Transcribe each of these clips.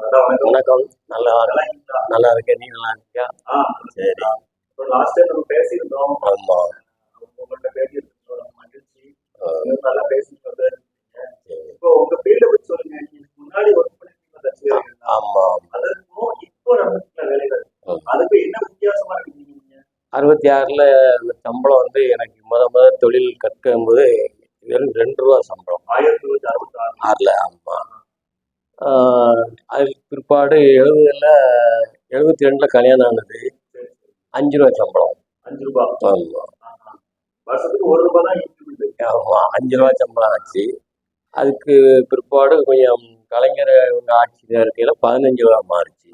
வணக்கம். நல்லா நல்லா இருக்கேன். நீ நல்லா இருக்கியா? சரி. ஆமா? அறுபத்தி ஆறுல அந்த சம்பளம் வந்து எனக்கு முத முத தொழில் கற்கும் போது வெறும் ரெண்டு ரூபா சம்பளம். ஆயிரத்தி தொள்ளாயிரத்தி அறுபத்தி ஆறு. ஆறுல ஆமா. ஆஹ் அதுக்கு பிற்பாடு எழுபதுல எழுபத்தி ரெண்டுல கல்யாணம் ஆனது. அஞ்சு ரூபா சம்பளம் அஞ்சு. வருஷத்துக்கு ஒரு ரூபாய் தான் increment. ஆமா அஞ்சு ரூபா சம்பளம் ஆச்சு அதுக்கு பிற்பாடு கொஞ்சம் கலைஞர் இவங்க ஆட்சியில் இருக்கையில பதினஞ்சு ரூபா மாறிச்சு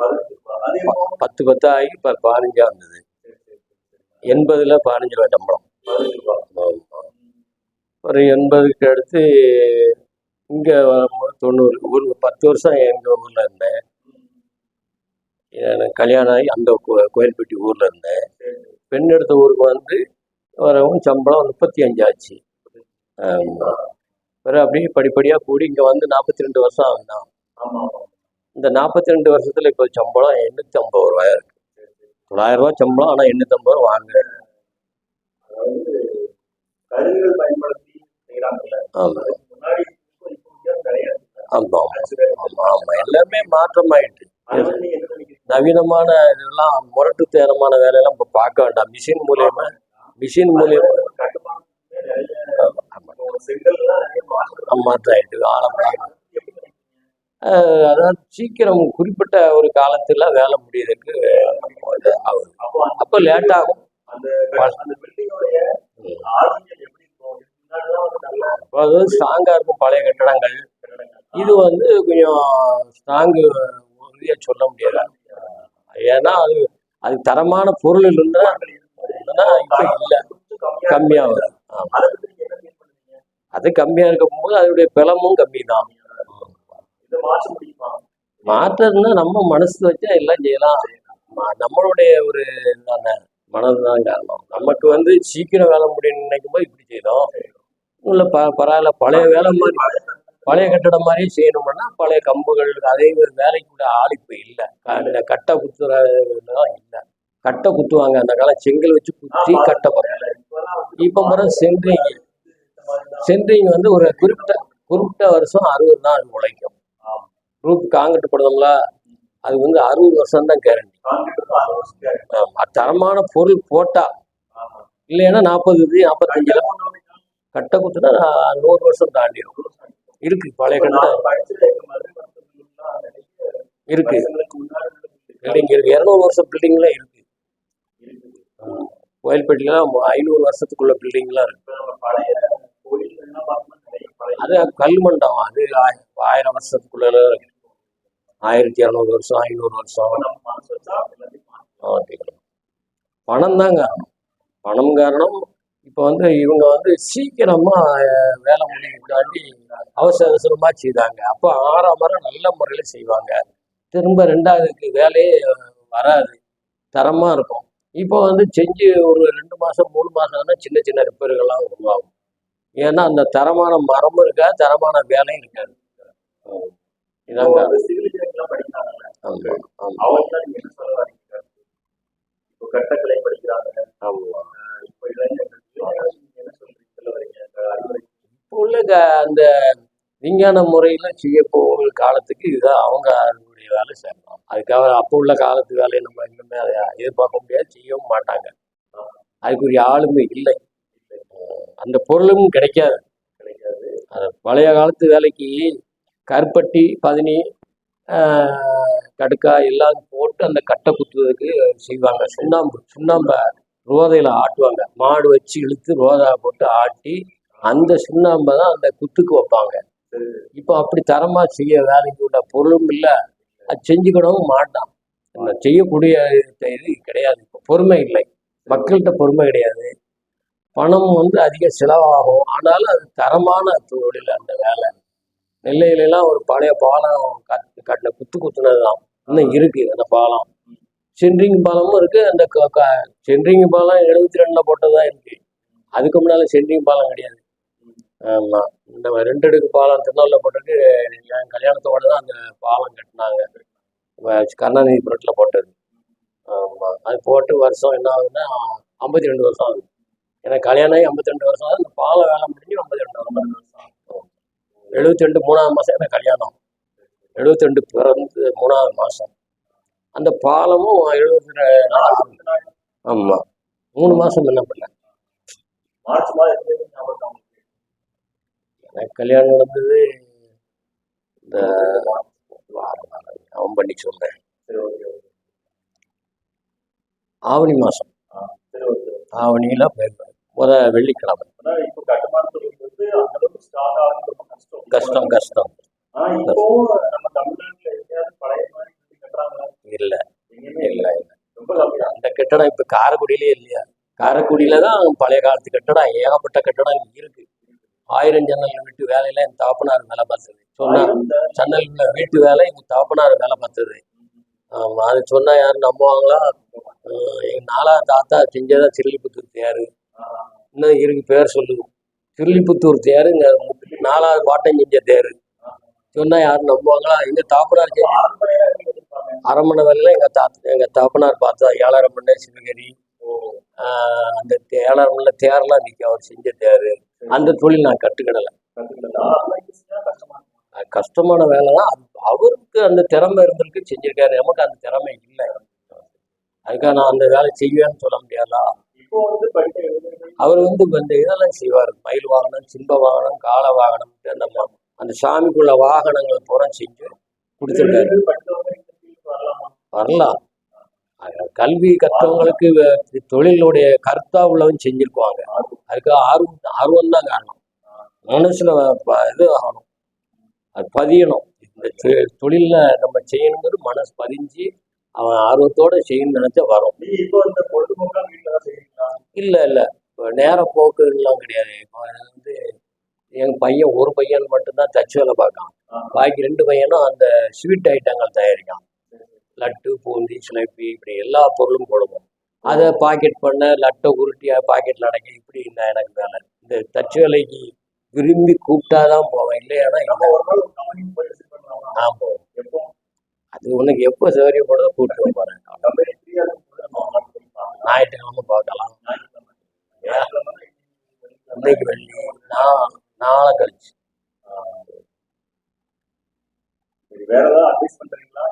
பத்து பத்து ஆகி இப்போ பதினஞ்சா இருந்தது. எண்பதுல பதினஞ்சு ரூபா சம்பளம். ஒரு எண்பதுக்கு அடுத்து இங்கே வரும்போது தொண்ணூறு ஒரு பத்து வருஷம் எங்கள் ஊரில் இருந்தேன் எனக்கு கல்யாணம் ஆகி அந்த கோயில்பட்டி ஊரில் இருந்தேன். பெண் எடுத்த ஊருக்கு வந்து வரவும் சம்பளம் முப்பத்தி அஞ்சு ஆச்சு ஆமா. பிறகு அப்படியே படிப்படியாக கூடி இங்கே வந்து நாற்பத்தி ரெண்டு வருஷம் ஆகுதான். இந்த நாற்பத்தி ரெண்டு வருஷத்தில் இப்போ சம்பளம் எண்ணூற்றி ஐம்பது ரூபாயா இருக்கு தொள்ளாயிரம் ரூபா சம்பளம் ஆனால் எண்ணூற்றி ஐம்பது ரூபா செய்யறாங்கல்ல ஆமாம் அதுக்கு முன்னாடி இப்போ இப்போ வித்தியாசம் ஆமாம் ஆமாம் எல்லாமே என்ன நினைக்கிறீங்க நவீனமான இதெல்லாம் முரட்டுத்தனமான வேலையெல்லாம் இப்போ பார்க்க வேண்டாம். மிஷின் மூலியமா மிஷின் மூலியமா மாற்றம் மாற்றம் ஆயிட்டு நினைக்கிறீங்க? அதாவது சீக்கிரம் குறிப்பிட்ட ஒரு காலத்துல வேலை முடியறதுக்கு ஆகுது. அப்போ லேட் ஆகும். அந்த அந்த பில்டிங்கோடைய ஆளுங்கள் எப்படி இருக்கும் இதுக்கு முன்னாடிலாம் வந்து நல்ல அப்போ அது ஸ்ட்ராங்கா இருக்கும் பழைய கட்டடங்கள். இது வந்து கொஞ்சம் ஸ்ட்ராங்கு உறுதியா சொல்ல முடியாது. ஏன்னா அது அது தரமான பொருள் இருந்தா இல்லைன்னா இப்போ இல்லை. கொஞ்சம் கம்மியா கம்மியா வரும். ஆமா. அதை கம்மியா இருக்கும் போது அதனுடைய பலமும் கம்மி தான் மாற்றம்னா நம்ம மனசு வச்சா எல்லாம் செய்யலாம். நம்மளுடைய ஒரு இதுதானே மனதுதான் காரணம். நமக்கு வந்து சீக்கிரம் வேலை முடியும்னு நினைக்கும் போது இப்படி செய்தோம். இல்லை ப பரவாயில்ல பழைய வேலை மாதிரி. பழைய கட்டடம் மாதிரியே செய்யணும்னா பழைய கம்புகள் அதே வேலைக்கு கூட ஆள் இப்போ இல்லை. கட்டை குத்துறதுலாம் இல்லை. கட்டை குத்துவாங்க. அந்த காலம் செங்கல் வச்சு குத்தி கட்டை போடுறாங்க இப்போ முறை சென்ட்ரிங். மாதிரி. சென்ட்ரிங் வந்து ஒரு குறிப்பிட்ட குறிப்பிட்ட வருஷம் அறுபது தான் அது உழைக்கும். ஆமா. ரூப் காங்கிட்டு போடுறோம்ல அது வந்து அறுபது வருஷம் தான் கேரண்டி. தரமான பொருள் போட்டா. இல்லைன்னா நாற்பது நாற்பத்தஞ்சுல கட்டை குத்துனா நூறு வருஷம் தாண்டிடும் இருக்கு. பழைய இருக்கு. பில்டிங் இருக்கு. இரநூறு வருஷம் பில்டிங்லாம் இருக்கு. கோயில்பேட்டிலாம் ஐநூறு வருஷத்துக்குள்ள பில்டிங்லாம் இருக்கு. அது கல் மண்டபம். அது ஆய- ஆயிரம் வருஷத்துக்குள்ள இருக்கு. ஆயிரத்தி இரநூறு வருஷம் ஐநூறு வருஷம். பணம் தான் காரணம். பணம் காரணம் இப்போ வந்து இவங்க வந்து சீக்கிரமா வேலை முடிவுக்காண்டி அவசர அவசரமா செய்தாங்க. அப்போ ஆறாம் மரம் நல்ல முறையில் செய்வாங்க. திரும்ப ரெண்டாவதுக்கு வேலையே வராது. தரமா இருக்கும். இப்போ வந்து செஞ்சு ஒரு ரெண்டு மாசம் மூணு மாசம்னா சின்ன சின்ன ரிப்பேர்கள்லாம் உருவாகும். ஏன்னா அந்த தரமான மரமும் இருக்காது தரமான வேலையும் இருக்காது. இதாங்க. கட்டக்கலை படிக்கிறாங்க. ஆமா. இப்போ இப்போ உள்ள க- அந்த விஞ்ஞான முறையில் செய்ய போகிற காலத்துக்கு இதுதான் அவங்க அவங்களுடைய வேலை செய்யணும் அதுக்காக அப்போ உள்ள காலத்து வேலையை நம்ம இன்னுமே அதை எதிர்பார்க்க முடியாது செய்யவும் மாட்டாங்க. அதுக்குரிய ஆளுமை இல்லை. அந்த பொருளும் கிடைக்காது. கிடைக்காது அது பழைய காலத்து வேலைக்கு கருப்பட்டி பதினி கடுக்கா எல்லாம் போட்டு அந்த கட்டை குத்துவதற்கு செய்வாங்க. சுண்ணாம்பு சுண்ணாம்பை ரோதையில் ஆட்டுவாங்க. மாடு வச்சு இழுத்து ரோதா போட்டு ஆட்டி அந்த சுண்ணாம்பை தான் அந்த குத்துக்கு வைப்பாங்க. இப்போ அப்படி தரமாக செய்ய வேலைக்கு உள்ள பொருளும் இல்லை. அது செஞ்சுக்கணும் மாட்டான் செய்யக்கூடிய இது கிடையாது. இப்போ பொறுமை இல்லை. மக்கள்கிட்ட பொறுமை கிடையாது. பணம் வந்து அதிக செலவாகும். ஆனாலும் அது தரமான தொழில் அந்த வேலை. நெல்லையிலலாம் ஒரு பழைய பாலம் கட்டின குத்து குத்துனது தான் இன்னும் இருக்கு. அந்த பாலம். சென்ட்ரிங் பாலமும் இருக்கு. அந்த க- க- சென்ட்ரிங் பாலம் எழுபத்தி ரெண்டுல போட்டதா இருக்கு. அதுக்கு முன்னால சென்ட்ரிங் பாலம் கிடையாது. ஆமா. இந்த ரெண்டு அடுக்கு பாலம் திருநெல்வேலியில் போட்டிருக்கு. என் கல்யாணத்தோட தான் அந்த பாலம் கட்டினாங்க. கருணாநிதி புரட்டில் போட்டது. ஆமாம் அது போட்டு வருஷம் என்ன ஆகுதுன்னா ஐம்பத்தி ரெண்டு வருஷம் ஆகுது. எனக்கு கல்யாணம் ஆகி ஐம்பத்தி ரெண்டு வருஷம் ஆகுது. அந்த பாலம் வேலை முடிஞ்சு ஐம்பத்தி ரெண்டு வருஷம் ஆகும் எழுபத்தி ரெண்டு மூணாவது மாதம் எனக்கு கல்யாணம் எழுபத்தி ரெண்டு பிறந்து மூணாவது மாதம் அந்த பாலமும் எழுபத்தி ரெண்டு ஆமாம் மூணு மாதம் என்ன பண்ண? எனக்கு கல்யாணம் நடந்தது இந்த அவன் பண்ணி ஓகே ஆவணி ஓகே. ஆவணியில் முத வெள்ளிக்கிழமை. ஆனா இப்போ கட்டுமான தொழில் வந்து அந்த அளவுக்கு ஸ்ட்ராங் ஆகிறது ரொம்ப கஷ்டம் கஷ்டம் கஷ்டம் ஆனா இப்போ நம்ம தமிழ்நாட்டுல எங்கேயாவது பழைய மாதிரி கட்டி கட்டுறாங்களா இல்லை எங்கேயுமே இல்லை இல்லை இல்லை ரொம்ப கம்மியா அந்த கட்டடம் இப்போ காரைக்குடியிலே இல்லையா? காரைக்குடியில தான் பழைய காலத்து கட்டடம் ஏகப்பட்ட கட்டடம் இருக்கு. ஆயிரம் ஜன்னல் வீட்டு வேலையில என் தாப்பனார் வேலை பார்த்தது. சொன்னா ஜன்னல். வீட்டு வேலை எங்க தாப்பனார் வேலை பார்த்தது. ஆமா அது சொன்னா யாரும் நம்புவாங்களா? எங்க நாலா தாத்தா செஞ்சதா சிறுலிபுத்தூர் தேரு. இன்னும் இருக்கு பேர் சொல்லு. சிறுலிபுத்தூர் தேரு இங்க நாலாவது பாட்டம் செஞ்ச தேரு. சொன்னா யாரும் நம்புவாங்களா? எங்க தாப்பனார் கட்டிருப்பாங்க? அரமணை வேலையில எங்க தாத்தா எங்க தாப்பனார் பார்த்தா ஏழாயிரம் மணி சிவகிரி. அந்த தே- ஏழாயிரம் மணில தேர்லாம் நிற்க அவர் செஞ்ச தேரு. அந்த தொழில் நான்? அது கஷ்டமான வேலை தான். அவருக்கு அந்த திறமை இருந்திருக்கு செஞ்சிருக்காரு. நமக்கு அந்த திறமை இல்லை. அதுக்காக நான் அந்த வேலை செய்வேன்னு சொல்ல முடியாதா? அவர் வந்து இந்த இதெல்லாம் செய்வார். மயில் வாகனம் சிம்ப வாகனம் காளை வாகனம் அந்த அந்த சாமிக்குள்ள வாகனங்களை பூரா செஞ்சு கொடுத்துருக்காரு இளைஞர்கள் படித்தவங்க இந்த field வரலாமா? கல்வி கற்றவங்களுக்கு தொழிலுடைய கருத்தா உள்ளவன் செஞ்சிருக்குவாங்க. அதுக்கு ஆர்வம் ஆர்வம் தான் காரணம். மனசுல இது ஆகணும். அது பதியணும். இந்த தொ- தொழில்ல நம்ம செய்யணுங்கிறது மனசு பதிஞ்சு அவன் ஆர்வத்தோட செய்யணும்னு நினைச்சா வரும்? இல்லை இல்லை. நேர போக்குலாம் கிடையாது. இப்போ வந்து என் பையன் ஒரு பையன் மட்டும்தான் தச்சு வேலை பார்க்கான். பாக்கி ரெண்டு பையனும் அந்த ஸ்வீட் ஐட்டங்கள் தயாரிக்கான் லட்டு பூந்தி சிலைப்பி இப்படி எல்லா பொருளும் போடுவோம். அதை பாக்கெட் பண்ண லட்டை உருட்டியா பாக்கெட்டில் அடைக்க இப்படி இந்த எனக்கு வேலை இந்த தச்சு வேலைக்கு விரும்பி கூப்பிட்டாதான் போவேன். இல்லையானா? நான் போவேன். எப்போ? அது உனக்கு எப்போ சௌகரியம் போடுறதோ கூப்பிட்டு போகிறேன். ஞாயிற்றுக்கிழமை பார்க்கலாம். இன்னைக்கு வெள்ளி நான் நாளை கழிச்சு. வேற ஏதாவது அட்வைஸ் பண்றீங்களா?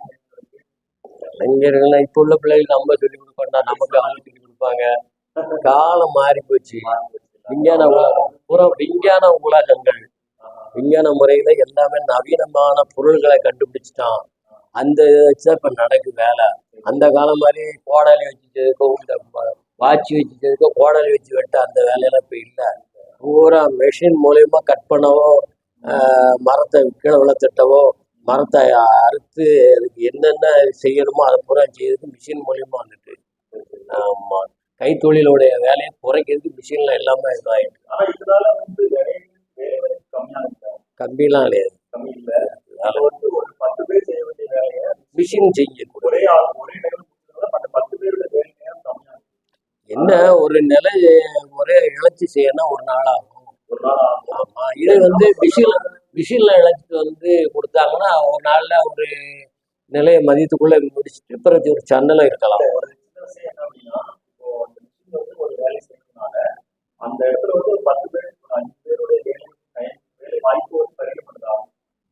இளைஞர்கள்லாம் இப்போ உள்ள பிள்ளைகளுக்கு நம்ம சொல்லி கொடுக்கண்டா நமக்கு ஆள் சொல்லி கொடுப்பாங்க. காலம் மாறி போச்சு. விஞ்ஞான உலகம் பூரா விஞ்ஞான உலகங்கள். விஞ்ஞான முறையில எல்லாமே நவீனமான பொருள்களை கண்டுபிடிச்சிட்டான். அந்த இதை வச்சுதான் இப்ப நடக்கு வேலை. அந்த காலம் மாதிரி கோடாலி வச்சுட்டதுக்கோ வாட்சி வச்சுட்டதுக்கோ கோடாலி வச்சு வெட்ட அந்த வேலையெல்லாம் இப்ப இல்லை. பூரா மெஷின் மூலயமா கட் பண்ணவோ மரத்தை கீழே விழ தட்டவோ மரத்தை அறுத்து அதுக்கு என்னென்ன செய்யணுமோ அதை பூரா செய்யறதுக்கு மிஷின் மூலியமா வந்துட்டு ஆமா. கைத்தொழிலுடைய வேலையை குறைக்கிறதுக்கு மிஷின்ல எல்லாமே இதாயிட்டு ஆனா இதனால வந்து வேலை வேலை கம்மியா இருக்கு? கம்பிலாம் கிடையாது. மிஷின் இருக்கு. என்ன ஒரு நிலை ஒரே இழைச்சி செய்யணும் ஒரு நாள் ஆகும். ஆமா. இது வந்து மிஷின் மிஷின்ல இழைச்சிட்டு வந்து கொடுத்தாங்கன்னா ஒரு நாள்ல ஒரு நிலையை மதியத்துக்குள்ள முடிச்சுட்டு பிறகு ஒரு சன்னலம் இருக்கலாம். அந்த இடத்துல வந்து ஒரு பத்து பேர் அஞ்சு பேருடைய வேலை வாய்ப்பு வந்து பறிக்கப்படுதா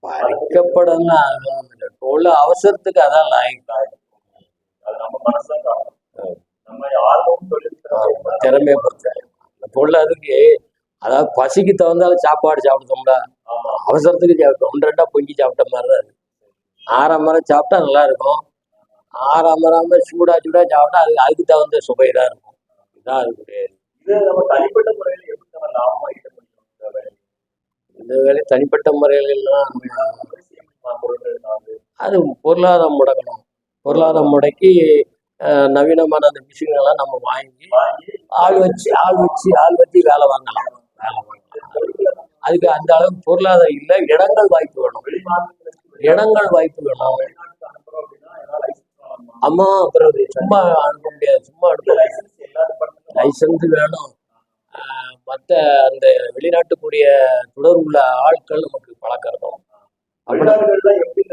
பறிக்கப்படலாம். இப்போ உள்ள அவசரத்துக்கு அதான் லாய்க்கு. அது நம்ம மனசுதான் நம்ம ஆர்வம் திறமையை பொறுத்த இப்போ உள்ள அதுக்கு அதாவது பசிக்கு தகுந்தாலும் சாப்பாடு சாப்பிட்டோம்டா ஆமா அவசரத்துக்கு சாப்பிட்டோம் ஒன்று ரெண்டா பொங்கி சாப்பிட்ட மாதிரி தான் இருக்கு. ஆறாம் மரம் சாப்பிட்டா நல்லா இருக்கும். ஆறாம் மரம் சூடா சூடா சாப்பிட்டா அது அதுக்கு தகுந்த சுவை தான் இருக்கும் இதுதான் அதுக்குடைய முறையில இந்த வேலை தனிப்பட்ட முறையிலாம் பொருட்கள் சார்ந்து? அது பொருளாதாரம் முடக்கணும். பொருளாதாரம் முடக்கி நவீனமான அந்த விஷயங்கள்லாம் நம்ம வாங்கி ஆள் வச்சு ஆள் வச்சு ஆள் வச்சு வேலை வாங்கலாம். அதுக்கு அந்த அளவுக்கு பொருளாதாரம் இல்லை. இடங்கள் வாய்ப்பு வேணும். இடங்கள் வாய்ப்பு வேணும். அம்மா அப்புறம் சும்மா அனுப்ப முடியாது. சும்மா அனுப்ப லைசன்ஸ் வேணும். மற்ற அந்த வெளிநாட்டுக்குரிய தொடர்புள்ள ஆட்கள் நமக்கு எப்படி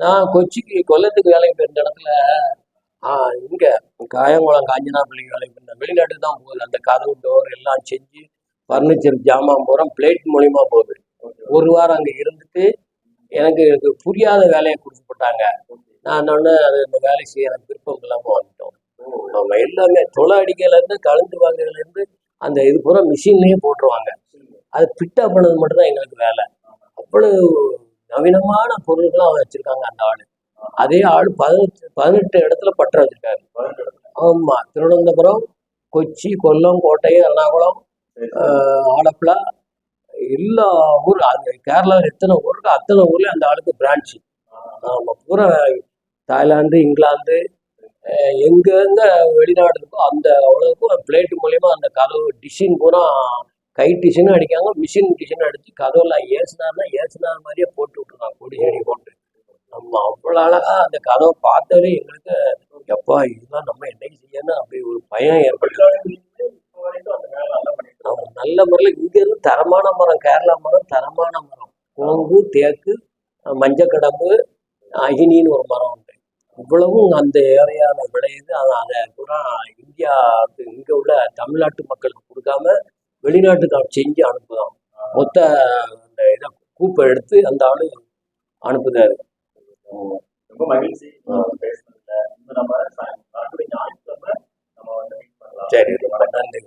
நான் கொச்சிக்கு கொல்லத்துக்கு வேலைக்கு போயிருந்த இடத்துல ஆஹ் இங்க காயங்குளம் காஞ்சனா பிள்ளைகளை போயிருந்தேன் வெளிநாட்டுக்கு தான் போகுது. அந்த கதவு டோர் எல்லாம் செஞ்சு பர்னிச்சர் ஜாமான் பூரா பிளேட் மூலியமா போகுது. ஒரு வாரம் அங்கே இருந்துட்டு எனக்கு எனக்கு புரியாத வேலையை கொடுத்து போட்டாங்க. நான் ஒன்று அது இந்த வேலை செய்ய எனக்கு விருப்பம் இல்லாமல் வந்துட்டோம். அவங்க எல்லாமே தொலை அடிக்கையிலேருந்து கலந்து வாங்குறதுலேருந்து அந்த இது பூரா மிஷின்லேயே போட்டுருவாங்க. அது பிட்டா பண்ணது மட்டும்தான் எங்களுக்கு வேலை. அவ்வளவு நவீனமான பொருள்களும் அவன் வச்சிருக்காங்க அந்த ஆள். அதே ஆள் பதினெட்டு பதினெட்டு இடத்துல பற்ற வச்சிருக்காரு. ஆமா திருவனந்தபுரம் கொச்சி கொல்லம் கோட்டை எர்ணாகுளம் ஆலப்புழா எல்லா ஊர் அந்த கேரளாவில் எத்தனை ஊர் இருக்கோ அத்தனை ஊர்லயும் அந்த ஆளுக்கு பிரான்ச்சு ஆமா பூரா தாய்லாந்து இங்கிலாந்து எங்கெங்க வெளிநாடு இருக்கோ அந்த அவ்வளோக்கும் பிளேட் மூலயமா அந்த கதவு டிசைன் பூரா கை டிசைனும் அடிக்காங்க மிஷின் டிசைனும் அடிச்சு கதவுலாம் ஏசுனார்னா ஏசுனார் மாதிரியே போட்டு விட்டுருக்காங்க கொடி செடி போட்டு. நம்ம அவ்வளோ அழகா அந்த கதவை பார்த்தாலே எங்களுக்கு எப்பா இதுதான் நம்ம என்னைக்கு செய்யணும் அப்படி ஒரு பயம் ஏற்பட்டு வரைக்கும் அந்த நல்ல முறையில் இங்கேருந்து தரமான மரம் கேரளா மரம் தரமான மரம். கோங்கு தேக்கு மஞ்சக்கடம்பு அகினின்னு ஒரு மரம் உண்டு. இவ்வளவும் அந்த ஏரியாவில் விளையுது. அதை பூரா இந்தியா இங்கே உள்ள தமிழ்நாட்டு மக்களுக்கு கொடுக்காம வெளிநாட்டுக்கு செஞ்சு அனுப்புதான் மொத்த அந்த இதை கூப்பை எடுத்து அந்த ஆளு அனுப்புதாரு ரொம்ப மகிழ்ச்சி. பேசுனதுல. நம்ம வரக்கூடிய ஞாயிற்றுக்கிழமை நம்ம வந்து மீட் பண்ணலாம். சரி ரொம்ப நன்றி.